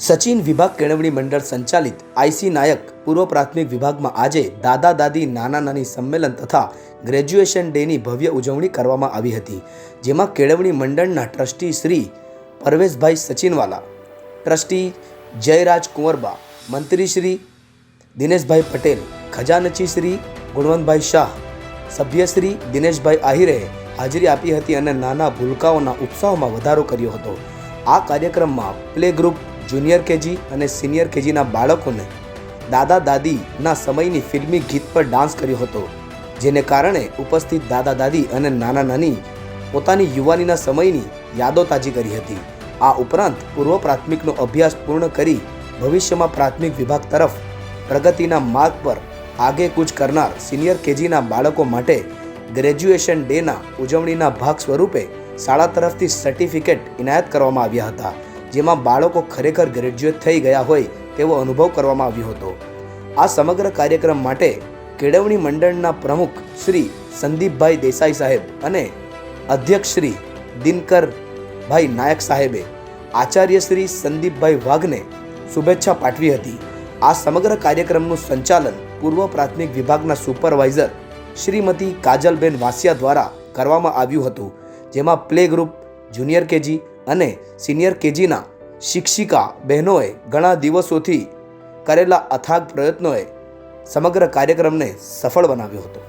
સચિન વિભાગ કેળવણી મંડળ સંચાલિત આઈસી નાયક પૂર્વ પ્રાથમિક વિભાગમાં આજે દાદા દાદી નાના નાની સંમેલન તથા ગ્રેજ્યુએશન ડેની ભવ્ય ઉજવણી કરવામાં આવી હતી, જેમાં કેળવણી મંડળના ટ્રસ્ટી શ્રી પરવેશભાઈ સચિનવાલા, ટ્રસ્ટી જયરાજ કુંવરબા, મંત્રી શ્રી દિનેશભાઈ પટેલ, ખજાનચી શ્રી ગુણવંતભાઈ શાહ સભ્યશ્રી દિનેશભાઈ આહિરે હાજરી આપી હતી અને નાના ભૂલકાઓના ઉત્સાહમાં વધારો કર્યો હતો. આ કાર્યક્રમમાં પ્લે ગ્રુપ જુનિયર કેજી અને સિનિયર કેજીના બાળકોને દાદા દાદીના સમયની ફિલ્મી ગીત પર ડાન્સ કર્યો હતો, જેને કારણે ઉપસ્થિત દાદા દાદી અને નાના નાની પોતાની યુવાનીના સમયની યાદો તાજી કરી હતી. આ ઉપરાંત પૂર્વ પ્રાથમિકનો અભ્યાસ પૂર્ણ કરી ભવિષ્યમાં પ્રાથમિક વિભાગ તરફ પ્રગતિના માર્ગ પર આગે કૂચ કરનાર સિનિયર કેજીના બાળકો માટે ગ્રેજ્યુએશન ડેના ઉજવણીના ભાગ સ્વરૂપે શાળા તરફથી સર્ટિફિકેટ ઇનાયત કરવામાં આવ્યા હતા. જેમાં બાળકો ખરેખર ગ્રેજ્યુએટ થઈ ગયા હોય તેવો અનુભવ કરવામાં આવ્યો હતો. આ સમગ્ર કાર્યક્રમ માટે કેળવણી મંડળના પ્રમુખ શ્રી સંદીપભાઈ દેસાઈ સાહેબ અને અધ્યક્ષ શ્રી દિનકરભાઈ નાયક સાહેબે આચાર્ય શ્રી સંદીપભાઈ વાઘને શુભેચ્છા પાઠવી હતી. આ સમગ્ર કાર્યક્રમનું સંચાલન પૂર્વ પ્રાથમિક વિભાગના સુપરવાઇઝર શ્રીમતી કાજલબેન વાસિયા દ્વારા કરવામાં આવ્યું હતું, જેમાં પ્લે ગ્રુપ, જુનિયર કેજી અને સિનિયર કેજીના શિક્ષિકા બહેનોએ ઘણા દિવસોથી કરેલા અથાગ પ્રયત્નોએ સમગ્ર કાર્યક્રમને સફળ બનાવ્યો હતો.